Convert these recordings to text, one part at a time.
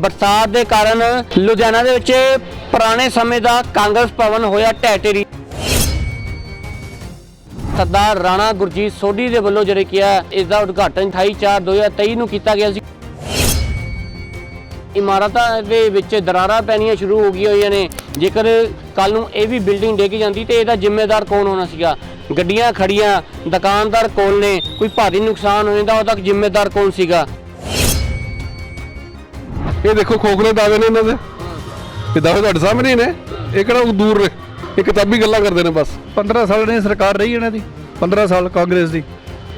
ਬਰਸਾਤ ਦੇ ਕਾਰਨ ਲੁਧਿਆਣਾ ਦੇ ਵਿੱਚ ਪੁਰਾਣੇ ਸਮੇਂ ਦਾ ਕਾਂਗਰਸ ਭਵਨ ਹੋਇਆ ਢਹਿ ਸਰਦਾਰ ਰਾਣਾ ਗੁਰਜੀਤ ਸੋਢੀ ਦੇ ਵੱਲੋਂ ਜਿਹੜੇ ਕਿਹਾ ਹੈ ਇਸ ਦਾ ਉਦਘਾਟਨ 28 4 2023 ਨੂੰ ਕੀਤਾ ਗਿਆ ਸੀ। ਇਮਾਰਤਾਂ ਦੇ ਵਿੱਚ ਦਰਾਰਾਂ ਪੈਣੀਆਂ ਸ਼ੁਰੂ ਹੋ ਗਈਆਂ ਹੋਈਆਂ ਨੇ। ਜੇਕਰ ਕੱਲ ਨੂੰ ਇਹ ਵੀ ਬਿਲਡਿੰਗ ਡਿੱਗ ਜਾਂਦੀ ਤੇ ਇਹਦਾ ਜ਼ਿੰਮੇਦਾਰ ਕੌਣ ਹੋਣਾ ਸੀਗਾ? ਗੱਡੀਆਂ ਖੜੀਆਂ ਦੁਕਾਨਦਾਰ ਕੋਲ ਨੇ? ਕੋਈ ਭਾਰੀ ਨੁਕਸਾਨ ਹੋ ਜਾਂਦਾ ਉਹਦਾ ਜ਼ਿੰਮੇਦਾਰ ਕੌਣ ਸੀਗਾ? ਇਹ ਦੇਖੋ ਖੋਖਲੇ ਦਾਅਵੇ ਨੇ ਇਹਨਾਂ ਦੇ। ਇਹ ਦਾਅਵੇ ਤੁਹਾਡੇ ਸਾਹਮਣੇ ਹੀ ਨੇ। ਇਹ ਕਿਹੜਾ ਦੂਰ ਨੇ। ਇਹ ਕਿਤਾਬੀ ਗੱਲਾਂ ਕਰਦੇ ਨੇ ਬਸ। 15 ਸਾਲ ਨੇ ਸਰਕਾਰ ਰਹੀ ਇਹਨਾਂ ਦੀ 15 ਸਾਲ ਕਾਂਗਰਸ ਦੀ।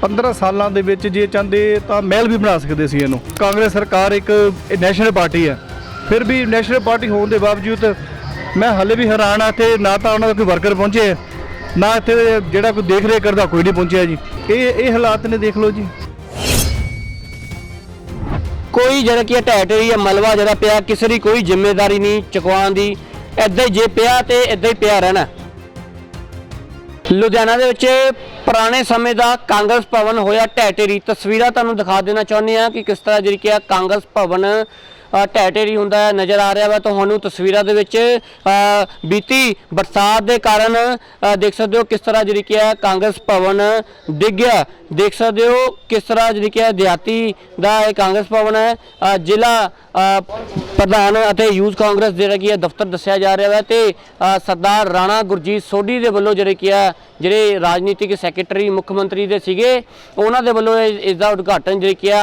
15 ਸਾਲਾਂ ਦੇ ਵਿੱਚ ਜੇ ਚਾਹੁੰਦੇ ਤਾਂ ਮਹਿਲ ਵੀ ਬਣਾ ਸਕਦੇ ਸੀ ਇਹਨੂੰ। ਕਾਂਗਰਸ ਸਰਕਾਰ ਇੱਕ ਨੈਸ਼ਨਲ ਪਾਰਟੀ ਹੈ। ਫਿਰ ਵੀ ਨੈਸ਼ਨਲ ਪਾਰਟੀ ਹੋਣ ਦੇ ਬਾਵਜੂਦ ਮੈਂ ਹਾਲੇ ਵੀ ਹੈਰਾਨ ਆ ਇੱਥੇ ਨਾ ਤਾਂ ਉਹਨਾਂ ਦਾ ਕੋਈ ਵਰਕਰ ਪਹੁੰਚੇ ਨਾ ਇੱਥੇ ਜਿਹੜਾ ਕੋਈ ਦੇਖ ਰੇਖ ਕਰਦਾ ਕੋਈ ਨਹੀਂ ਪਹੁੰਚਿਆ ਜੀ। ਇਹ ਇਹ ਹਾਲਾਤ ਨੇ ਦੇਖ ਲਓ ਜੀ। ਕੋਈ ਜਿਹੜਾ ਕੀ ਢਹਿ ਢੇਰੀ ਜਾਂ ਮਲਵਾ ਜਿਹੜਾ ਪਿਆ, ਕਿਸੇ ਦੀ ਕੋਈ ਜ਼ਿੰਮੇਵਾਰੀ ਨਹੀਂ, ਚੁਕਵਾਉਣ ਦੀ। ਏਦਾਂ ਹੀ ਜੇ ਪਿਆ ਤੇ ਏਦਾਂ ਹੀ ਪਿਆ ਰਹਿਣਾ। ਲੁਧਿਆਣਾ ਦੇ ਵਿੱਚ ਪੁਰਾਣੇ ਸਮੇਂ ਦਾ ਕਾਂਗਰਸ ਭਵਨ ਹੋਇਆ ਢਹਿ ਢੇਰੀ ਤਸਵੀਰਾਂ ਤੁਹਾਨੂੰ ਦਿਖਾ ਦੇਣਾ ਚਾਹੁੰਦੇ ਆ ਕਿ ਕਿਸ ਤਰ੍ਹਾਂ ਜਿਹੜੀ ਕਿ ਆ ਕਾਂਗਰਸ ਭਵਨ ਅ, ਢਹਿ ਢੇਰੀ ਹੁੰਦਾ ਨਜ਼ਰ ਆ ਰਿਹਾ ਵਾ। ਤੁਹਾਨੂੰ ਤਸਵੀਰਾਂ ਦੇ ਵਿੱਚ ਬੀਤੀ ਬਰਸਾਤ ਦੇ ਕਾਰਨ ਦੇਖ ਸਕਦੇ ਹੋ ਕਿਸ ਤਰ੍ਹਾਂ ਜਿਹੜੀ ਕਿ ਆ ਕਾਂਗਰਸ ਭਵਨ ਡਿੱਗ ਗਿਆ। ਦੇਖ ਸਕਦੇ ਹੋ ਕਿਸ ਤਰ੍ਹਾਂ ਜਿਹੜੀ ਕਿ ਆ ਦਿਹਾਤੀ ਦਾ ਇਹ ਕਾਂਗਰਸ ਭਵਨ ਹੈ। ਜ਼ਿਲ੍ਹਾ ਪ੍ਰਧਾਨ ਅਤੇ ਯੂਥ ਕਾਂਗਰਸ ਜਿਹੜਾ ਕੀ ਹੈ ਦਫ਼ਤਰ ਦੱਸਿਆ ਜਾ ਰਿਹਾ ਹੈ ਤੇ ਸਰਦਾਰ ਰਾਣਾ ਗੁਰਜੀਤ ਸੋਢੀ ਦੇ ਵੱਲੋਂ ਜਿਹੜੇ ਕੀ ਹੈ, ਜਿਹੜੇ ਰਾਜਨੀਤਿਕ ਸੈਕਟਰੀ ਮੁੱਖ ਮੰਤਰੀ ਦੇ ਸੀਗੇ, ਉਹਨਾਂ ਦੇ ਵੱਲੋਂ ਇਹ- ਇਸ ਦਾ ਉਦਘਾਟਨ ਜਿਹੜੇ ਕੀ ਆ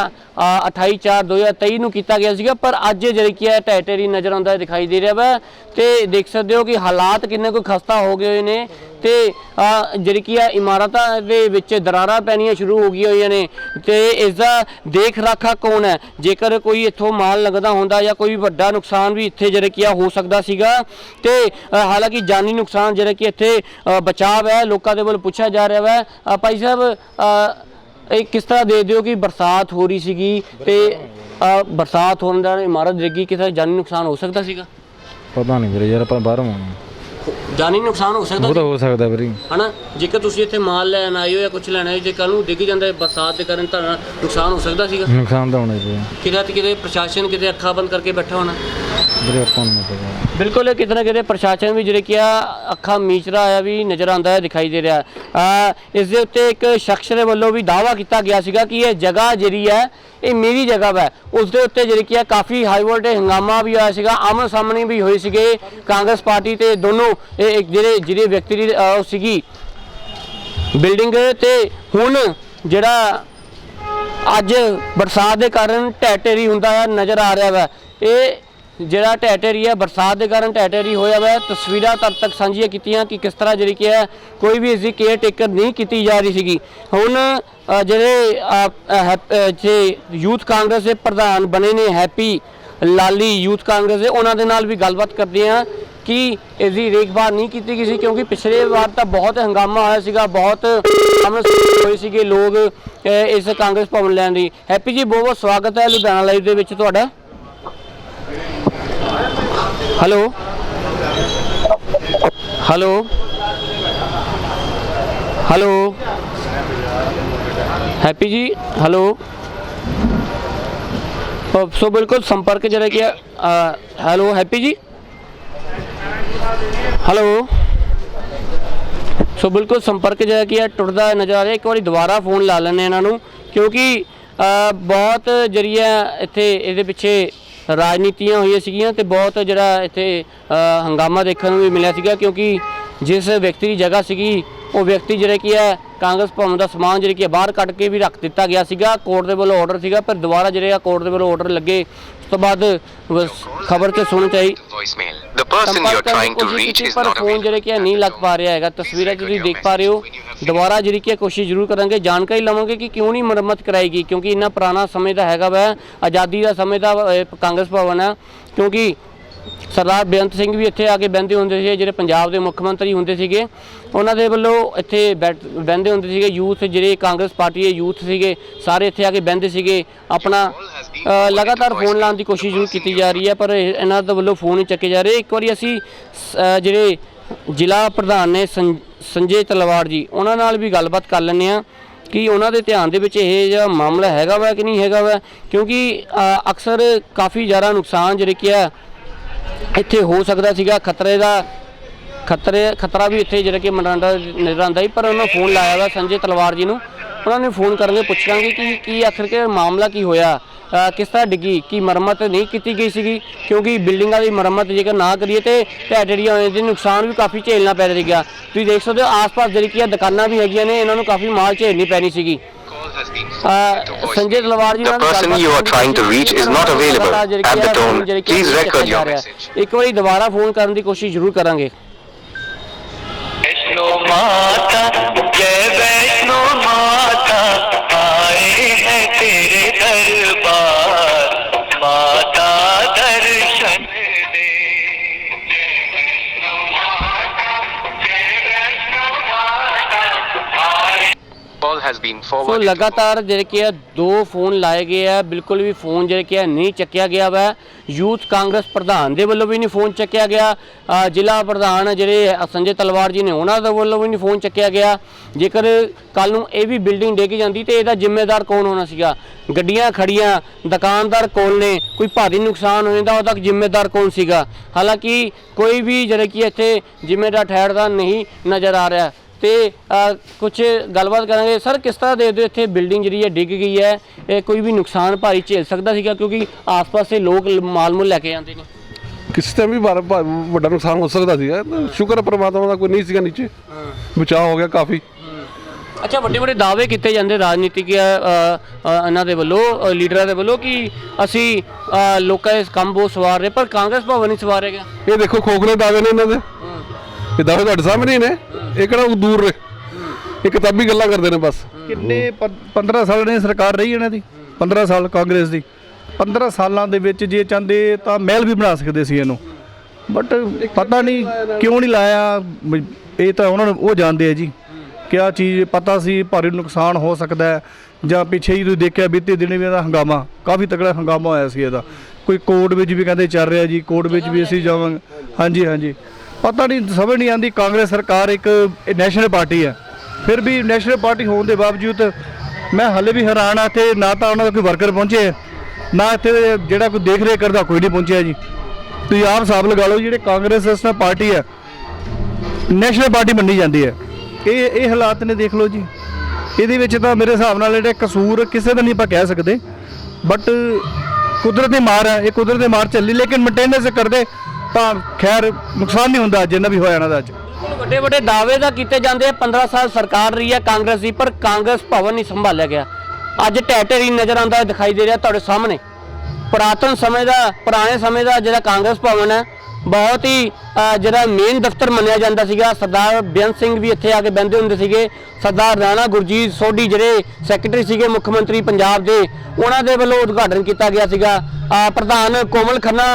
28 4 2023 ਨੂੰ ਕੀਤਾ ਗਿਆ ਸੀਗਾ, ਪਰ ਅੱਜ ਜਿਹੜੀ ਕੀ ਹੈ ਟੈਟੇਰੀ ਨਜ਼ਰ ਆਉਂਦਾ ਦਿਖਾਈ ਦੇ ਰਿਹਾ ਵਾ ਤੇ ਦੇਖ ਸਕਦੇ ਹੋ ਕਿ ਹਾਲਾਤ ਕਿੰਨੇ ਕੋਈ ਖਸਤਾ ਹੋ ਗਏ ਹੋਏ ਨੇ ਤੇ ਜਿਹੜੀ ਕੀ ਹੈ, ਇਮਾਰਤਾਂ ਦੇ ਵਿੱਚ ਦਰਾਰਾਂ ਪੈਣੀਆਂ ਸ਼ੁਰੂ ਹੋ ਗਈਆਂ ਹੋਈਆਂ ਨੇ ਤੇ ਇਸ ਦਾ ਦੇਖ ਰਾਖਾ ਕੌਣ ਹੈ? ਜੇਕਰ ਕੋਈ ਇੱਥੋਂ ਮਾਲ ਲੱਗਦਾ ਹੁੰਦਾ ਜਾਂ ਕੋਈ ਵੱਡਾ ਨੁਕਸਾਨ ਵੀ ਇੱਥੇ ਜਿਹੜਾ ਕੀ ਹੋ ਸਕਦਾ ਸੀਗਾ ਤੇ ਹਾਲਾਂਕਿ ਜਾਨੀ ਨੁਕਸਾਨ ਜਿਹੜਾ ਕਿ ਇੱਥੇ ਬਚਾਵ ਹੈ, ਲੋਕਾਂ ਦੇ ਵੱਲ ਪੁੱਛਿਆ ਜਾ ਰਿਹਾ ਹੈ ਭਾਈ ਸਾਹਿਬ ਇਹ ਕਿਸ ਤਰ੍ਹਾਂ ਦੇ ਦਿਓ ਕਿ ਬਰਸਾਤ ਹੋ ਰਹੀ ਸੀਗੀ ਤੇ ਬਰਸਾਤ ਹੋਣ ਦਾ ਇਮਾਰਤ ਡਿੱਗੀ, ਕਿਸੇ ਜਾਨੀ ਨੁਕਸਾਨ ਹੋ ਸਕਦਾ ਸੀਗਾ? ਪਤਾ ਨਹੀਂ ਵੀਰੇ ਯਾਰ, ਆਪਾਂ ਬਾਹਰੋਂ ਆਉਣਾ। ਜਾਨੀ ਨੁਕਸਾਨ ਹੋ ਸਕਦਾ ਉਹ ਤਾਂ ਹੋ ਸਕਦਾ ਵੀਰੇ। ਹਨਾ? ਜੇਕਰ ਤੁਸੀਂ ਇੱਥੇ ਮਾਲ ਲੈਣ ਆਏ ਹੋ ਜਾਂ ਕੁਝ ਲੈਣਾ ਹੈ ਜੇ ਕੱਲ ਨੂੰ ਡਿੱਗ ਜਾਂਦਾ ਹੈ ਬਰਸਾਤ ਦੇ ਕਾਰਨ ਤਾਂ ਨੁਕਸਾਨ ਹੋ ਸਕਦਾ ਸੀਗਾ। ਨੁਕਸਾਨ ਤਾਂ ਹੋਣਾ ਹੀ ਪਿਆ। ਕਿਤੇ ਤੇ ਕਿਤੇ ਪ੍ਰਸ਼ਾਸਨ ਕਿਤੇ ਅੱਖਾਂ ਬੰਦ ਕਰਕੇ ਬੈਠਾ ਹੋਣਾ। ਵੀਰੇ ਆਪਾਂ ਨੂੰ ਨਹੀਂ ਪਤਾ ਬਿਲਕੁਲ ਇਹ ਕਿਤੇ ਨਾ ਕਿਤੇ ਪ੍ਰਸ਼ਾਸਨ ਵੀ ਜਿਹੜੇ ਕਿ ਆ ਅੱਖਾਂ ਮੀਚਦਾ ਆਇਆ ਵੀ ਨਜ਼ਰ ਆਉਂਦਾ ਹੈ ਦਿਖਾਈ ਦੇ ਰਿਹਾ। ਆ ਇਸ ਦੇ ਉੱਤੇ ਇੱਕ ਸ਼ਖਸ ਦੇ ਵੱਲੋਂ ਵੀ ਦਾਅਵਾ ਕੀਤਾ ਗਿਆ ਸੀਗਾ ਕਿ ਇਹ ਜਗ੍ਹਾ ਜਿਹੜੀ ਹੈ ਇਹ ਮੇਰੀ ਜਗ੍ਹਾ ਹੈ ਉਸ ਦੇ ਉੱਤੇ ਜਿਹੜੀ ਕਿ ਆ ਕਾਫੀ ਹਾਈ ਵੋਲਟੇਜ ਹੰਗਾਮਾ ਵੀ ਹੋਇਆ ਸੀਗਾ, ਆਮਨ ਸਾਹਮਣੇ ਵੀ ਹੋਈ ਸੀਗੇ। ਕਾਂਗਰਸ ਪਾਰਟੀ ਤੇ ਦੋਨੋਂ ਇਹ ਇੱਕ ਜਿਹੜੇ ਜਿਹੜੇ ਵਿਅਕਤੀ ਦੀ ਉਹ ਸੀਗੀ। ਬਿਲਡਿੰਗ ਤੇ ਹੁਣ ਜਿਹੜਾ ਅੱਜ ਬਰਸਾਤ ਦੇ ਕਾਰਨ ਢਹਿ ਢੇਰੀ ਹੁੰਦਾ ਨਜ਼ਰ ਆ ਰਿਹਾ ਵਾ। ਇਹ ਜਿਹੜਾ ਢਹਿ ਢੇਰੀ ਹੈ ਬਰਸਾਤ ਦੇ ਕਾਰਨ ਢਹਿ ਢੇਰੀ ਹੋਇਆ ਵਾ ਤਸਵੀਰਾਂ ਤਦ ਤੱਕ ਸਾਂਝੀਆਂ ਕੀਤੀਆਂ ਕਿ ਕਿਸ ਤਰ੍ਹਾਂ ਜਿਹੜੀ ਕਿ ਹੈ ਕੋਈ ਵੀ ਇਸ ਦੀ ਕੇਅਰ ਟੇਕਰ ਨਹੀਂ ਕੀਤੀ ਜਾ ਰਹੀ ਸੀਗੀ। ਹੁਣ ਜਿਹੜੇ ਅ, ਜੇ ਯੂਥ ਕਾਂਗਰਸ ਦੇ ਪ੍ਰਧਾਨ ਬਣੇ ਨੇ ਹੈਪੀ ਲਾਲੀ ਯੂਥ ਕਾਂਗਰਸ ਦੇ ਉਹਨਾਂ ਦੇ ਨਾਲ ਵੀ ਗੱਲਬਾਤ ਕਰਦੇ ਹਾਂ ਕਿ ਇਸ ਦੀ ਦੇਖਭਾਲ ਨਹੀਂ ਕੀਤੀ ਗਈ ਸੀ ਕਿਉਂਕਿ ਪਿਛਲੇ ਵਾਰ ਤਾਂ ਬਹੁਤ ਹੰਗਾਮਾ ਹੋਇਆ ਸੀਗਾ ਬਹੁਤ ਸਾਹਮਣੇ ਹੋਏ ਸੀਗੇ ਲੋਕ ਇਸ ਕਾਂਗਰਸ ਭਵਨ ਲੈਣ ਦੀ ਹੈਪੀ ਜੀ ਬਹੁਤ ਬਹੁਤ ਸਵਾਗਤ ਹੈ ਲੁਧਿਆਣਾ ਲਾਈਵ ਦੇ ਵਿੱਚ ਤੁਹਾਡਾ। Hello hello hello Happy ji hello ਅਹ, ਸੋ ਬਿਲਕੁਲ ਸੰਪਰਕ ਜਿਹੜਾ ਕਿ ਅਹ, hello Happy ji hello so ਬਿਲਕੁਲ ਸੰਪਰਕ ਜਿਹੜਾ ਕੀ ਹੈ ਟੁੱਟਦਾ ਨਜ਼ਰ ਆ ਰਿਹਾ ਇੱਕ ਵਾਰੀ ਦੁਬਾਰਾ ਫੋਨ ਲਾ ਲੈਣੇ ਇਹਨਾਂ ਨੂੰ ਕਿਉਂਕਿ ਬਹੁਤ ਜਰੀਆ ਇੱਥੇ ਇਹਦੇ ਪਿੱਛੇ ਰਾਜਨੀਤੀਆਂ ਹੋਈਆਂ ਸੀਗੀਆਂ ਤੇ ਬਹੁਤ ਜਿਹੜਾ ਇੱਥੇ ਹੰਗਾਮਾ ਦੇਖਣ ਨੂੰ ਵੀ ਮਿਲਿਆ ਸੀਗਾ ਕਿਉਂਕਿ ਜਿਸ ਵਿਅਕਤੀ ਦੀ ਜਗ੍ਹਾ ਸੀਗੀ ਉਹ ਵਿਅਕਤੀ ਜਿਹੜੇ ਕੀ ਹੈ ਕਾਂਗਰਸ ਭਵਨ ਦਾ ਸਮਾਨ ਜਿਹੜੇ ਕੀ ਬਾਹਰ ਕੱਢ ਕੇ ਵੀ ਰੱਖ ਦਿੱਤਾ ਗਿਆ ਸੀਗਾ ਕੋਰਟ ਦੇ ਵੱਲੋਂ ਆਰਡਰ ਸੀਗਾ ਪਰ ਦੁਬਾਰਾ ਜਿਹੜੇ ਆ ਕੋਰਟ ਦੇ ਵੱਲੋਂ ਆਰਡਰ ਲੱਗੇ ਉਸ ਤੋਂ ਬਾਅਦ ਖਬਰ ਤੇ ਸੁਣ ਚਾਹੀ voicemail. The person you're ਸੰਪਰਕ ਕਰਨ trying ਦੀ to ਕੋਸ਼ਿਸ਼ reach ਕੀਤੀ is ਪਰ not ਫੋਨ. ਜਿਹੜੇ ਕਿ ਨਹੀਂ ਲੱਗ ਪਾ ਰਿਹਾ ਹੈਗਾ ਤਸਵੀਰਾਂ ਤੁਸੀਂ ਦੇਖ ਪਾ ਰਹੇ ਹੋ ਦੁਬਾਰਾ ਜਿਹੜੀ ਕਿ ਹੈ ਕੋਸ਼ਿਸ਼ ਜ਼ਰੂਰ ਕਰਾਂਗੇ, ਜਾਣਕਾਰੀ ਲਵਾਂਗੇ ਕਿ ਕਿਉਂ ਨਹੀਂ ਮੁਰੰਮਤ ਕਰਾਏਗੀ ਕਿਉਂਕਿ ਇੰਨਾ ਪੁਰਾਣਾ ਸਮੇਂ ਦਾ ਹੈਗਾ ਵਾ, ਆਜ਼ਾਦੀ ਦਾ ਸਮੇਂ ਦਾ ਕਾਂਗਰਸ ਭਵਨ ਹੈ, ਕਿਉਂਕਿ ਸਰਦਾਰ ਬੇਅੰਤ ਸਿੰਘ ਵੀ ਇੱਥੇ ਆ ਕੇ ਬਹਿੰਦੇ ਹੁੰਦੇ ਸੀ ਜਿਹੜੇ ਪੰਜਾਬ ਦੇ ਮੁੱਖ ਮੰਤਰੀ ਹੁੰਦੇ ਸੀਗੇ, ਉਹਨਾਂ ਦੇ ਵੱਲੋਂ ਇੱਥੇ ਬੈਠ- ਬਹਿੰਦੇ ਹੁੰਦੇ ਸੀਗੇ, ਯੂਥ ਜਿਹੜੇ ਕਾਂਗਰਸ ਪਾਰਟੀ ਦੇ ਯੂਥ ਸੀਗੇ, ਸਾਰੇ ਇੱਥੇ ਆ ਕੇ ਬਹਿੰਦੇ ਸੀਗੇ, ਆਪਣਾ ਲਗਾਤਾਰ ਫੋਨ ਲਾਉਣ ਦੀ ਕੋਸ਼ਿਸ਼ ਜ਼ਰੂਰ ਕੀਤੀ ਜਾ ਰਹੀ ਹੈ, ਪਰ ਇਹਨਾਂ ਦੇ ਵੱਲੋਂ ਫੋਨ ਨਹੀਂ ਚੱਕੇ ਜਾ ਰਹੇ। ਇੱਕ ਵਾਰੀ ਅਸੀਂ ਸ- ਜਿਹੜੇ ਜ਼ਿਲ੍ਹਾ ਪ੍ਰਧਾਨ ਨੇ, ਸੰ- ਸੰਜੇ ਤਲਵਾੜ ਜੀ, ਉਹਨਾਂ ਨਾਲ ਵੀ ਗੱਲਬਾਤ ਕਰ ਲੈਂਦੇ ਆ ਕਿ ਉਹਨਾਂ ਦੇ ਧਿਆਨ ਦੇ ਵਿੱਚ ਇਹ ਜਿਹੜਾ ਮਾਮਲਾ ਹੈਗਾ ਵਾ ਕਿ ਨਹੀਂ ਹੈਗਾ ਵਾ, ਕਿਉਂਕਿ ਅਕਸਰ ਕਾਫੀ ਜ਼ਿਆਦਾ ਨੁਕਸਾਨ ਜਿਹੜੇ ਕਿ ਆ, ਇੱਥੇ ਹੋ ਸਕਦਾ ਸੀਗਾ, ਖਤਰੇ ਦਾ, ਖਤਰੇ, ਖਤਰਾ ਵੀ ਇੱਥੇ ਜਿਹੜਾ ਕਿ ਮੰਡਰਾਂਡਾ ਨਜ਼ਰ ਆਉਂਦਾ ਸੀ ਪਰ ਉਹਨਾਂ ਫੋਨ ਲਾਇਆ ਵਾ ਸੰਜੇ ਤਲਵਾਰ ਜੀ ਨੂੰ। ਉਹਨਾਂ ਨੇ ਫੋਨ ਕਰਕੇ ਪੁੱਛਾਂਗੇ ਕਿ ਕੀ ਆਖਰ ਕੇ ਮਾਮਲਾ ਕੀ ਹੋਇਆ? ਕਿਸ ਤਰ੍ਹਾਂ ਡਿੱਗੀ? ਕੀ ਮਰਮਤ ਨਹੀਂ ਕੀਤੀ ਗਈ ਸੀਗੀ? ਕਿਉਂਕਿ ਬਿਲਡਿੰਗਾਂ ਦੀ ਮਰਮਤ ਜੇਕਰ ਨਾ ਕਰੀਏ ਤੇ ਢਹਿ ਢੇਰੀਆਂ ਹੋ ਜਾਂਦੀ ਨੁਕਸਾਨ ਵੀ ਕਾਫੀ ਝੇਲਣਾ ਪੈ ਰਿਹਾ ਤੁਸੀਂ ਦੇਖ ਸਕਦੇ ਹੋ ਆਸ-ਪਾਸ ਜਿਹੜੀ ਕੀ ਦੁਕਾਨਾਂ ਵੀ ਹੈਗੀਆਂ ਨੇ ਇਹਨਾਂ ਨੂੰ ਕਾਫੀ ਮਾਲ ਝੇਲਣੀ ਪੈਣੀ ਸੀਗੀ। ਸੰਜੇ ਦਲਵਾਰ ਜੀ ਨਾਲ person you are trying to reach is not available at the tone please record your ਇੱਕ ਵਾਰੀ ਦੁਬਾਰਾ ਫੋਨ ਕਰਨ ਦੀ ਕੋਸ਼ਿਸ਼ ਜ਼ਰੂਰ ਕਰਾਂਗੇ। ਇਸ਼ਨੋ ਮਾਤ has been ਸੋ forwarded. ਲਗਾਤਾਰ ਜਿਹੜੇ ਕਿ ਆ ਦੋ ਫੋਨ ਲਾਏ ਗਏ ਆ ਬਿਲਕੁਲ ਵੀ ਫੋਨ ਜਿਹੜੇ ਕਿ ਆ ਨਹੀਂ ਚੱਕਿਆ ਗਿਆ ਵਾ। ਯੂਥ ਕਾਂਗਰਸ ਪ੍ਰਧਾਨ ਦੇ ਵੱਲੋਂ ਵੀ ਨਹੀਂ ਫੋਨ ਚੱਕਿਆ ਗਿਆ। ਅ, ਜ਼ਿਲ੍ਹਾ ਪ੍ਰਧਾਨ ਜਿਹੜੇ ਸੰਜੇ ਤਲਵਾਰ ਜੀ ਨੇ ਉਹਨਾਂ ਦੇ ਵੱਲੋਂ ਵੀ ਨਹੀਂ ਫੋਨ ਚੱਕਿਆ ਗਿਆ। ਜੇਕਰ ਕੱਲ ਨੂੰ ਇਹ ਵੀ ਬਿਲਡਿੰਗ ਡਿੱਗ ਜਾਂਦੀ ਤੇ ਇਹਦਾ ਜ਼ਿੰਮੇਦਾਰ ਕੌਣ ਹੋਣਾ ਸੀਗਾ? ਗੱਡੀਆਂ ਖੜੀਆਂ ਦੁਕਾਨਦਾਰ ਕੋਲ ਨੇ? ਕੋਈ ਭਾਰੀ ਨੁਕਸਾਨ ਹੋ ਜਾਂਦਾ ਉਹਦਾ ਜ਼ਿੰਮੇਦਾਰ ਕੌਣ ਸੀਗਾ? ਹਾਲਾਂਕਿ ਕੋਈ ਵੀ ਜਿਹੜਾ ਕਿ ਇੱਥੇ ਜ਼ਿੰਮੇਦਾਰ ਠਹਿਰਦਾ ਨਹੀਂ ਨਜ਼ਰ ਆ ਰਿਹਾ। ਤੇ ਕੁਝ ਗੱਲਬਾਤ ਕਰਾਂਗੇ। ਸਰ ਕਿਸ ਤਰ੍ਹਾਂ ਦੇ ਦਿਓ ਇੱਥੇ ਬਿਲਡਿੰਗ ਜਿਹੜੀ ਹੈ ਡਿੱਗ ਗਈ ਹੈ? ਇਹ ਕੋਈ ਵੀ ਨੁਕਸਾਨ ਭਾਰੀ ਝੇਲ ਸਕਦਾ ਸੀਗਾ ਕਿਉਂਕਿ ਆਸ-ਪਾਸ ਦੇ ਲੋਕ ਲ- ਮਾਲ ਮੁੱਲ ਲੈ ਕੇ ਜਾਂਦੇ ਨੇ? ਕਿਸੇ ਟਾਈਮ ਵੀ ਭਾਰ- ਭਾਰ- ਵੱਡਾ ਨੁਕਸਾਨ ਹੋ ਸਕਦਾ ਸੀਗਾ। ਸ਼ੁਕਰ ਪ੍ਰਮਾਤਮਾ ਦਾ ਕੋਈ ਨਹੀਂ ਸੀਗਾ ਨੀਚੇ। ਬਚਾਅ ਹੋ ਗਿਆ ਕਾਫੀ। ਅੱਛਾ ਵੱਡੇ ਵੱਡੇ ਦਾਅਵੇ ਕੀਤੇ ਜਾਂਦੇ ਰਾਜਨੀਤਿਕ ਇਹਨਾਂ ਦੇ ਵੱਲੋਂ ਲੀਡਰਾਂ ਦੇ ਵੱਲੋਂ ਕਿ ਅਸੀਂ ਲੋਕਾਂ ਦੇ ਕੰਮ ਬਹੁਤ ਸਵਾਰ ਰਹੇ ਪਰ ਕਾਂਗਰਸ ਭਵਨ ਨਹੀਂ ਸਵਾਰੇਗਾ ਇਹ ਦੇਖੋ ਖੋਖਲੇ ਦਾਅਵੇ ਨੇ ਇਹਨਾਂ ਦੇ। ਇਹ ਦਾਅਵੇ ਤੁਹਾਡੇ ਸਾਹਮਣੇ ਹੀ ਨੇ। ਇਹ ਕਿਹੜਾ ਦੂਰ ਨੇ। ਇਹ ਕਿਤਾਬੀ ਗੱਲਾਂ ਕਰਦੇ ਨੇ ਬਸ। ਕਿੰਨੇ 15 ਸਾਲ ਨੇ ਸਰਕਾਰ ਰਹੀ ਇਹਨਾਂ ਦੀ? 15 ਸਾਲ ਕਾਂਗਰਸ ਦੀ। 15 ਸਾਲਾਂ ਦੇ ਵਿੱਚ ਜੇ ਚਾਹੁੰਦੇ ਤਾਂ ਮਹਿਲ ਵੀ ਬਣਾ ਸਕਦੇ ਸੀ ਇਹਨੂੰ। ਬਟ ਪਤਾ ਨਹੀਂ ਕਿਉਂ ਨਹੀਂ ਲਾਇਆ। ਇਹ ਤਾਂ ਉਹਨਾਂ ਨੂੰ ਉਹ ਜਾਣਦੇ ਆ ਜੀ। ਕਿਆ ਚੀਜ਼ ਪਤਾ ਸੀ ਭਾਰੀ ਨੁਕਸਾਨ ਹੋ ਸਕਦਾ ਹੈ। ਜਾਂ ਪਿੱਛੇ ਹੀ ਤੁਸੀਂ ਦੇਖਿਆ ਬੀਤੇ ਦਿਨੇ ਵੀ ਇਹਦਾ ਹੰਗਾਮਾ। ਕਾਫੀ ਤਕੜਾ ਹੰਗਾਮਾ ਹੋਇਆ ਸੀ ਇਹਦਾ। ਕੋਈ ਕੋਰਟ ਵਿੱਚ ਵੀ ਕਹਿੰਦੇ ਚੱਲ ਰਿਹਾ ਜੀ। ਕੋਰਟ ਵਿੱਚ ਵੀ ਅਸੀਂ ਜਾਵਾਂਗੇ। ਹਾਂਜੀ ਹਾਂਜੀ। ਪਤਾ ਨਹੀਂ, ਸਮਝ ਨਹੀਂ ਆਉਂਦੀ, ਕਾਂਗਰਸ ਸਰਕਾਰ ਇੱਕ ਨੈਸ਼ਨਲ ਪਾਰਟੀ ਹੈ। ਫਿਰ ਵੀ ਨੈਸ਼ਨਲ ਪਾਰਟੀ ਹੋਣ ਦੇ ਬਾਵਜੂਦ ਮੈਂ ਹਲੇ ਵੀ ਹੈਰਾਨ ਆ ਇੱਥੇ ਨਾ ਤਾਂ ਉਹਨਾਂ ਦਾ ਕੋਈ ਵਰਕਰ ਪਹੁੰਚੇ ਨਾ ਇੱਥੇ ਜਿਹੜਾ ਕੋਈ ਦੇਖ ਰੇਖ ਕਰਦਾ, ਕੋਈ ਨਹੀਂ ਪਹੁੰਚਿਆ ਜੀ। ਤੁਸੀਂ ਆਪ ਹਿਸਾਬ ਲਗਾ ਲਓ, ਜਿਹੜੇ ਕਾਂਗਰਸ ਇਸ ਪਾਰਟੀ ਹੈ, ਨੈਸ਼ਨਲ ਪਾਰਟੀ ਮੰਨੀ ਜਾਂਦੀ ਹੈ। ਇਹ ਇਹ ਹਾਲਾਤ ਨੇ ਦੇਖ ਲਓ ਜੀ। ਇਹਦੇ ਵਿੱਚ ਤਾਂ ਮੇਰੇ ਹਿਸਾਬ ਨਾਲ ਜਿਹੜੇ ਕਸੂਰ ਕਿਸੇ ਦਾ ਨਹੀਂ ਆਪਾਂ ਕਹਿ ਸਕਦੇ ਬਟ ਕੁਦਰਤ ਦੀ ਮਾਰ ਹੈ, ਇਹ ਕੁਦਰਤ ਦੀ ਮਾਰ ਚੱਲੀ, ਲੇਕਿਨ ਮੇਨਟੇਨੈਂਸ ਕਰਦੇ ਤਾਂ ਖੈਰ ਨੁਕਸਾਨ ਨਹੀਂ ਹੁੰਦਾ ਜਿੰਨਾ ਵੀ ਹੋਇਆ ਇਹਨਾਂ ਦਾ ਅੱਜ। ਵੱਡੇ ਵੱਡੇ ਦਾਅਵੇ ਤਾਂ ਕੀਤੇ ਜਾਂਦੇ ਆ 15 ਸਾਲ ਸਰਕਾਰ ਰਹੀ ਹੈ ਕਾਂਗਰਸ ਦੀ, ਪਰ ਕਾਂਗਰਸ ਭਵਨ ਨਹੀਂ ਸੰਭਾਲਿਆ ਗਿਆ। ਅੱਜ ਢਹਿ ਢੇਰੀ ਨਜ਼ਰ ਆਉਂਦਾ ਦਿਖਾਈ ਦੇ ਰਿਹਾ ਤੁਹਾਡੇ ਸਾਹਮਣੇ। ਪੁਰਾਤਨ ਸਮੇਂ ਦਾ, ਪੁਰਾਣੇ ਸਮੇਂ ਦਾ ਜਿਹੜਾ ਕਾਂਗਰਸ ਭਵਨ ਹੈ, ਬਹੁਤ ਹੀ ਜਿਹੜਾ ਮੇਨ ਦਫ਼ਤਰ ਮੰਨਿਆ ਜਾਂਦਾ ਸੀਗਾ। ਸਰਦਾਰ ਬੇਅੰਤ ਸਿੰਘ ਵੀ ਇੱਥੇ ਆ ਕੇ ਬਹਿੰਦੇ ਹੁੰਦੇ ਸੀਗੇ। ਸਰਦਾਰ ਰਾਣਾ ਗੁਰਜੀਤ ਸੋਢੀ ਜਿਹੜੇ ਸੈਕਟਰੀ ਸੀਗੇ, ਮੁੱਖ ਮੰਤਰੀ ਪੰਜਾਬ ਦੇ, ਉਹਨਾਂ ਦੇ ਵੱਲੋਂ ਉਦਘਾਟਨ ਕੀਤਾ ਗਿਆ ਸੀਗਾ। ਪ੍ਰਧਾਨ ਕੋਮਲ ਖੰਨਾ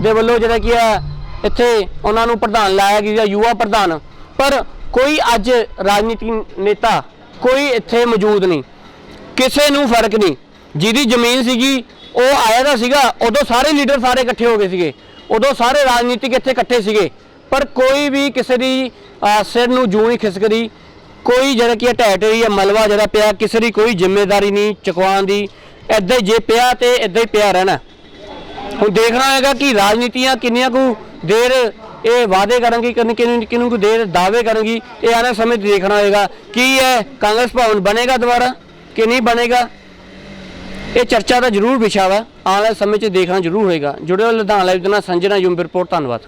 ਦੇ ਵੱਲੋਂ ਜਿਹੜਾ ਕੀ ਹੈ ਇੱਥੇ ਉਹਨਾਂ ਨੂੰ ਪ੍ਰਧਾਨ ਲਾਇਆ ਗਿਆ ਯੁਵਾ ਪ੍ਰਧਾਨ। ਪਰ ਕੋਈ ਅੱਜ ਰਾਜਨੀਤਿਕ ਨੇਤਾ ਕੋਈ ਇੱਥੇ ਮੌਜੂਦ ਨਹੀਂ। ਕਿਸੇ ਨੂੰ ਫ਼ਰਕ ਨਹੀਂ। ਜਿਹਦੀ ਜ਼ਮੀਨ ਸੀਗੀ, ਉਹ ਆਇਆ ਦਾ ਸੀਗਾ। ਉਦੋਂ ਸਾਰੇ ਲੀਡਰ ਸਾਰੇ ਇਕੱਠੇ ਹੋ ਗਏ ਸੀਗੇ। ਉਦੋਂ ਸਾਰੇ ਰਾਜਨੀਤਿਕ ਇੱਥੇ ਇਕੱਠੇ ਸੀਗੇ। ਪਰ ਕੋਈ ਵੀ ਕਿਸੇ ਦੀ ਸਿਰ ਨੂੰ ਜੂੰ ਨਹੀਂ ਖਿਸਕਦੀ। ਕੋਈ ਜਿਹੜਾ ਕੀ ਢਹਿ ਢੇਰੀ ਜਾਂ ਮਲਵਾ ਜਿਹੜਾ ਪਿਆ, ਕਿਸੇ ਦੀ ਕੋਈ ਜ਼ਿੰਮੇਵਾਰੀ ਨਹੀਂ, ਚੁਕਵਾਉਣ ਦੀ। ਏਦਾਂ ਹੀ ਜੇ ਪਿਆ ਤੇ ਏਦਾਂ ਹੀ ਪਿਆ ਰਹਿਣਾ। ਹੁਣ ਦੇਖਣਾ ਹੈਗਾ ਕਿ ਰਾਜਨੀਤੀਆਂ ਕਿੰਨੀਆਂ ਕੁ ਦੇਰ ਇਹ ਵਾਅਦੇ ਕਰਨਗੀ, ਕਿੰਨੀ ਕਿੰਨੀ ਕਿੰਨੀ ਕੁ ਦੇਰ ਦਾਅਵੇ ਕਰਨਗੀ, ਇਹ ਆने ਸਮੇਂ 'ਚ ਦੇਖਣਾ ਹੋਏਗਾ। ਕੀ ਹੈ ਕਾਂਗਰਸ ਭਵਨ ਬਣੇਗਾ ਦੁਬਾਰਾ ਕਿ ਨਹੀਂ ਬਣੇਗਾ? ਇਹ ਚਰਚਾ ਦਾ ਜ਼ਰੂਰ ਵਿਸ਼ਾ ਵਾ ਆਉਣ ਵਾਲੇ ਸਮੇਂ 'ਚ ਦੇਖਣਾ ਜ਼ਰੂਰ ਹੋਏਗਾ। ਜੁੜੇ ਹੋ ਲੁਧਿਆਣਾ ਲਾਈਵ ਦੇ ਨਾਲ। ਸੰਜਨਾ ਯੂਮ ਰਿਪੋਰਟ ਧੰਨਵਾਦ।